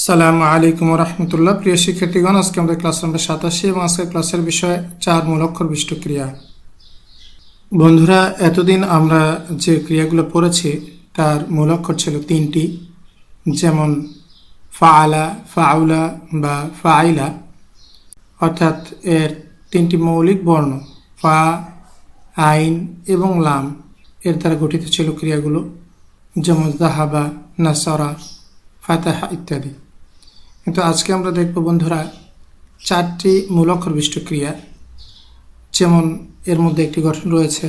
সালাম আলাইকুম রহমতুল্লাহ। প্রিয় শিক্ষার্থীগণ, আজকে আমাদের ক্লাস নাম্বার সাতাশি এবং আজকের ক্লাসের বিষয় চার মূলক্ষর বিষ্ট ক্রিয়া বন্ধুরা, এতদিন আমরা যে ক্রিয়াগুলো পড়েছি, তার মূলক্ষর ছিল তিনটি, যেমন ফাআলা, ফাউলা বা ফাইলা, অর্থাৎ এর তিনটি মৌলিক বর্ণ, ফা, আইন এবং লাম। এর দ্বারা গঠিত ছিল ক্রিয়াগুলো, যেমন জাহাবা নাসরা, ফাতাহা ইত্যাদি। কিন্তু আজকে আমরা দেখব বন্ধুরা চারটি মূলক্ষর বিষ্ট ক্রিয়া যেমন এর মধ্যে একটি গঠন রয়েছে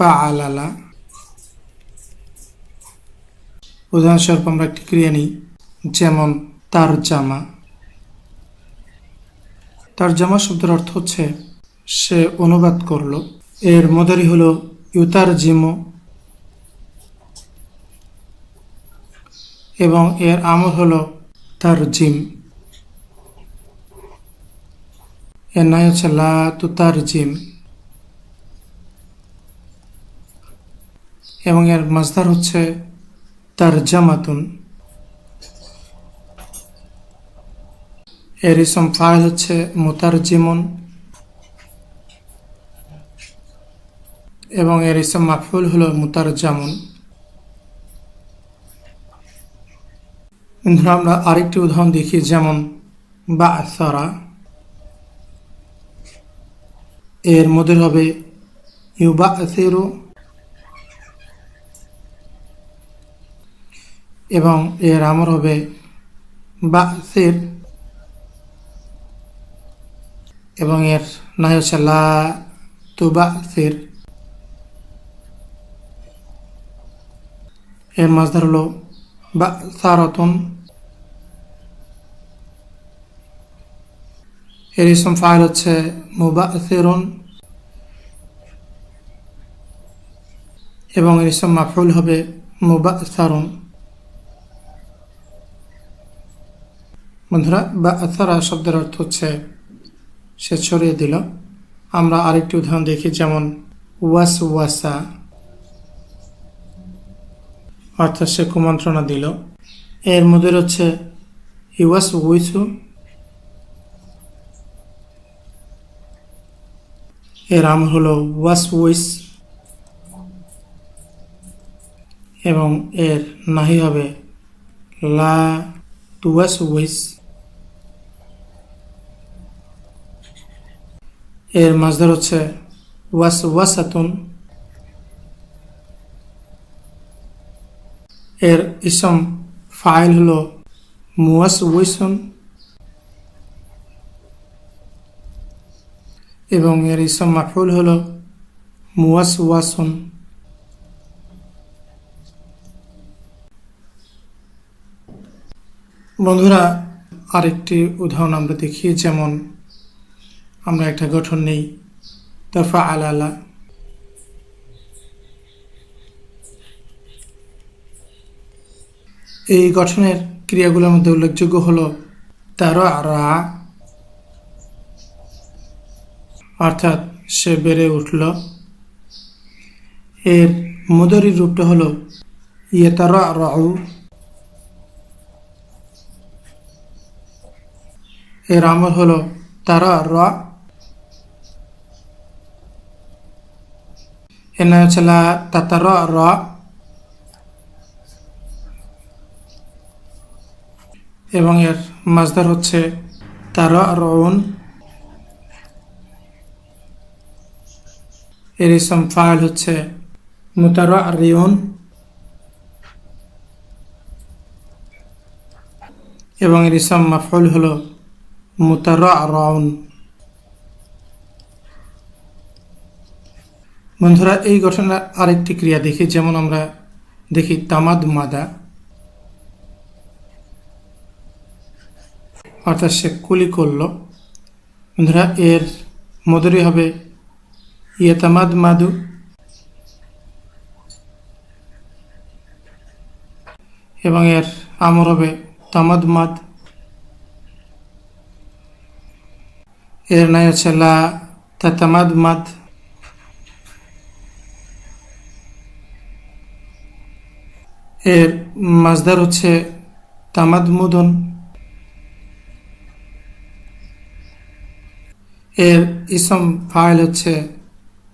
পা আলালা উদাহরণস্বরূপ আমরা একটি ক্রিয়া নিই, যেমন তার জামা তার জামা শব্দের অর্থ হচ্ছে, সে অনুবাদ করল। এর মদারি হল ইউতার জিমো এবং এর আমল হলো তার জিম। এর নাই হচ্ছে লা তুতার জিম। এবং এর মাজদার হচ্ছে তার জামাতুন। এর ইসম ফাইল হচ্ছে মোতার জিমন। এবং এর ইসম মাফুল হলো মুতার বন্ধুরা, আমরা আরেকটি উদাহরণ দেখি, যেমন বা সরা এর মধ্যে হবে ইউবা সেরো এবং এর আমর হবে বা সের এবং এর নাই হচ্ছে লা তুবা সের এর মাছ হলো বা সারতন এর ইসম ফাইল হচ্ছে মুবা সেরুন এবং এর ইসম মাফুল হবে মুবা সারুন বন্ধুরা বা শব্দের অর্থ হচ্ছে সে ছড়িয়ে দিল। আমরা আরেকটি উদাহরণ দেখি, যেমন ওয়াস ওয়াসা অর্থাৎ সে কুমন্ত্রণা দিল। এর মধ্যে হচ্ছে ইউয়াস উইসু এর আম হলো ওয়াস উইস এবং এর নাহি হবে লা টুয়াস উইস এর মাঝদার হচ্ছে ওয়াস ওয়াসাতুন এর ইসম ফাইল হলো মুয়াস উইসন এবং এর ইসম মাফুল হলো মুয়াস ওয়াসন বন্ধুরা, আরেকটি উদাহরণ আমরা দেখি, যেমন আমরা একটা গঠন নেই তফা আলালা এই গঠনের ক্রিয়াগুলোর মধ্যে উল্লেখযোগ্য হল তার রা অর্থাৎ সে বেড়ে উঠল। এর মদরি রূপটা হল ইয়ে তার রাউ এর আমল হল তারা র এর নাম তাতার র এবং এর মাজদার হচ্ছে তার রউন এর ইসম ফাইল হচ্ছে মুতার রিউন এবং এর ইসম মাফুল হল মুতার রাউন বন্ধুরা, এই গঠনের আরেকটি ক্রিয়া দেখি, যেমন আমরা দেখি তামাদ মাদা। অর্থাৎ সে কুলি করল। বন্ধুরা, এর মধুরী হবে ইয়েতামাদ মাদু। এবং এর আমর হবে তামাদ মাদ। এর নাই হচ্ছে লা তাতামাদ মাদ। এর মাজদার হচ্ছে তামাদমুদন এর ইসম ফাইল হচ্ছে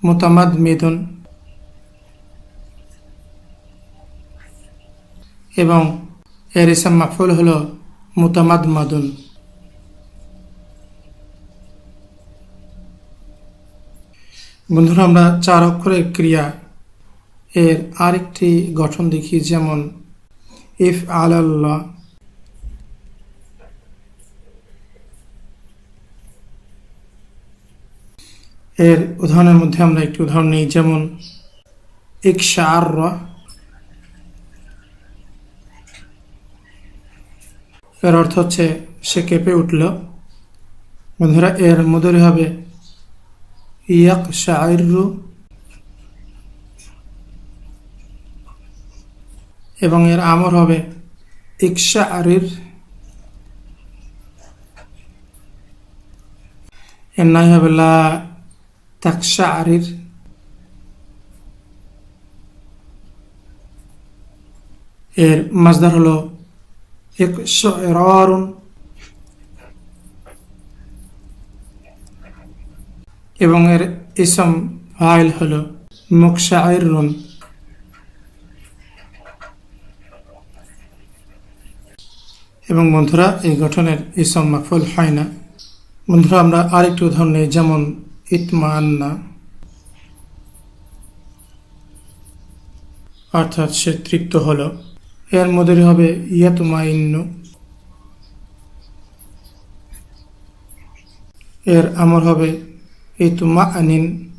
মোতামাদ মেদুন এবং এর ইসম মাফুল হল মোতামাদ মাদুন। বন্ধুরা, আমরা চার অক্ষরের ক্রিয়া এর আরেকটি গঠন দেখি, যেমন ইফ আলাল্লাহ এর উদাহরণের মধ্যে আমরা একটি উদাহরণ নিই, যেমন ইকশা আর এর অর্থ হচ্ছে, সে কেঁপে উঠল। বন্ধুরা, এর মধুরে হবে ইয়াক শাহরু এবং এর আমর হবে ইকশা আরির এর নাই হবে, লা তাকশা আরির এর মাজদার হলো ইকশারুন এবং এর ইসম ফাইল হলো মুকশাইরুন এবং বন্ধুরা এই গঠনের ইসম মাফুল হয় না বন্ধুরা আমরা আরেকটি উদাহরণ যেমন ইতমা আন্না অর্থাৎ সে তৃপ্ত হলো। এর মধ্যে হবে ইয়াতুমা ইন্নু এর আমর হবে ইতুমা আনিন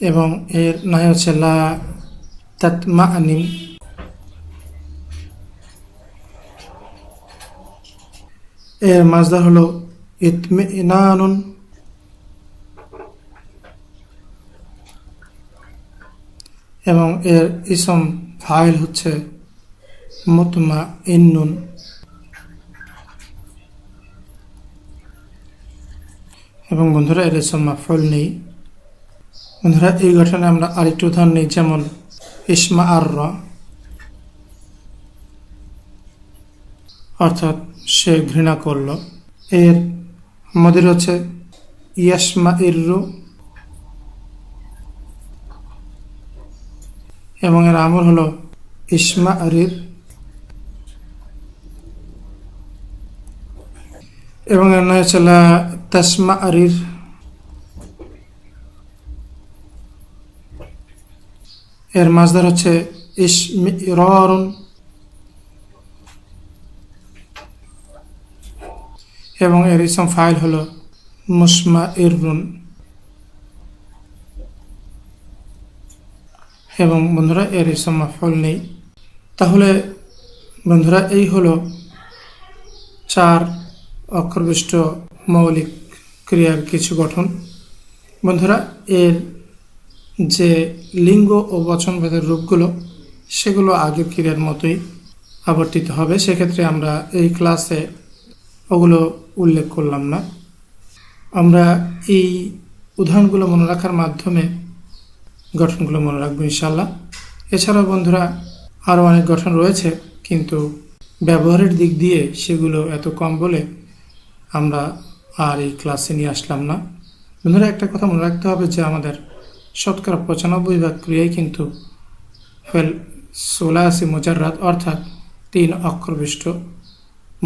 এবং এর নাই হচ্ছে লা তাতমা আনিন এর মাজদার হলো ইতমে ইনানুন এবং এর ইসম ফাইল হচ্ছে মুতমা ইন্নুন এবং বন্ধুরা, এর ইসম মাফল নেই। বন্ধুরা, এই গঠনে আমরা আরেকটি উদাহরণ নিই, যেমন ইসমা আর অর্থাৎ সে ঘৃণা করল। এর আমাদের হচ্ছে ইয়াসমা ইররু এবং এর আমল হলো ইসমা আরির এবং এর নয় হচ্ছে তাসমা আরির এর মাঝদার হচ্ছে ইসমি ররুন এবং এর ইসম ফাইল হলো মুসমা ইররুন এবং বন্ধুরা, এর ইসম মাফল নেই। তাহলে বন্ধুরা, এই হলো চার অক্ষরবিষ্ট মৌলিক ক্রিয়ার কিছু গঠন। বন্ধুরা, এর যে লিঙ্গ ও বচনভেদের রূপগুলো, সেগুলো আগের ক্রিয়ার মতোই আবর্তিত হবে। সেক্ষেত্রে আমরা এই ক্লাসে ওগুলো উল্লেখ করলাম না। আমরা এই উদাহরণগুলো মনে রাখার মাধ্যমে গঠনগুলো মনে রাখব ইনশাল্লাহ এছাড়াও বন্ধুরা আরও অনেক গঠন রয়েছে, কিন্তু ব্যবহারের দিক দিয়ে সেগুলো এত কম বলে আমরা আর এই ক্লাসে নিয়ে আসলাম না। বন্ধুরা, একটা কথা মনে রাখতে হবে যে আমাদের শতকরা পঁচানব্বই ভাগ ক্রিয়াই কিন্তু ফেল সোলাসি মোজাররাত, অর্থাৎ তিন অক্ষরবিষ্ট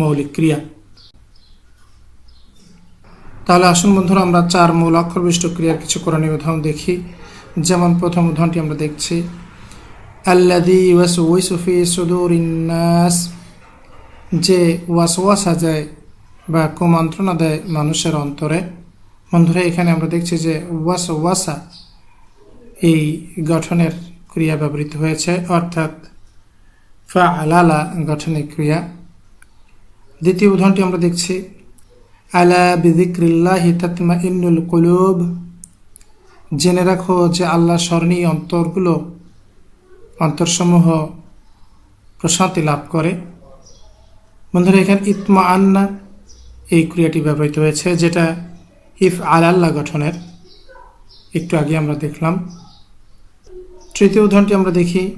মৌলিক ক্রিয়া। তাহলে আসুন বন্ধুরা, আমরা চার মূল অক্ষরবিষ্ট ক্রিয়ার কিছু করণীয় উদাহরণ দেখি। যেমন প্রথম উদাহরণটি আমরা দেখছি। আল্লাদি ওয়াস ওয়াইসুফি সুদুর ইন্নাস যে ওয়াসওয়াসা যায় বা কুমন্ত্রণা দেয় মানুষের অন্তরে। বন্ধুরা, এখানে আমরা দেখছি যে ওয়াস ওয়াসা এই গঠনের ক্রিয়া ব্যবহৃত হয়েছে, অর্থাৎ ফা আলালা গঠনের ক্রিয়া। দ্বিতীয় উদাহরণটি আমরা দেখছি আলা বিদিক্রিল্লাহি তাতমা ইন্নুল কুলুব। জেনে রাখো যে আল্লাহ স্মরণী অন্তরগুলো, অন্তরসমূহ প্রশান্তি লাভ করে। বন্ধুরা, এখানে ইতমা আন্না এই ক্রিয়াটি ব্যবহৃত হয়েছে, যেটা ইফ আল আল্লাহ গঠনের। একটু আগে আমরা দেখলাম। তৃতীয় উদাহরণটি আমরা দেখি,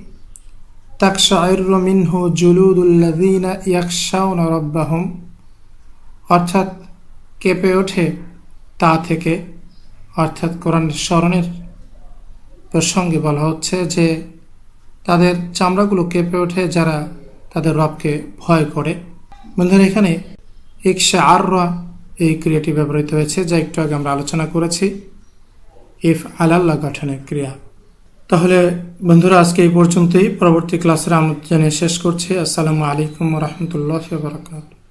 তাকশাইরু মিনহু জুলুদুল্লাযীনা ইয়াখশাউনা রাব্বাহুম। অর্থাৎ কেঁপে ওঠে তা থেকে। অর্থাৎ কোরআন স্মরণের প্রসঙ্গে বলা হচ্ছে যে, তাদের চামড়াগুলো কেঁপে ওঠে যারা তাদের রবকে ভয় করে। বন্ধুরা, এখানে ইকশা আররা এই ক্রিয়াটি ব্যবহৃত হয়েছে, যা একটু আগে আমরা আলোচনা করেছি। ইফ আলাল্লাহ গঠনের ক্রিয়া। তাহলে বন্ধুরা, আজকে এই পর্যন্তই। পরবর্তী ক্লাসের জানিয়ে শেষ করছি। আসসালামু আলাইকুম রহমতুল্লাহ বারকাত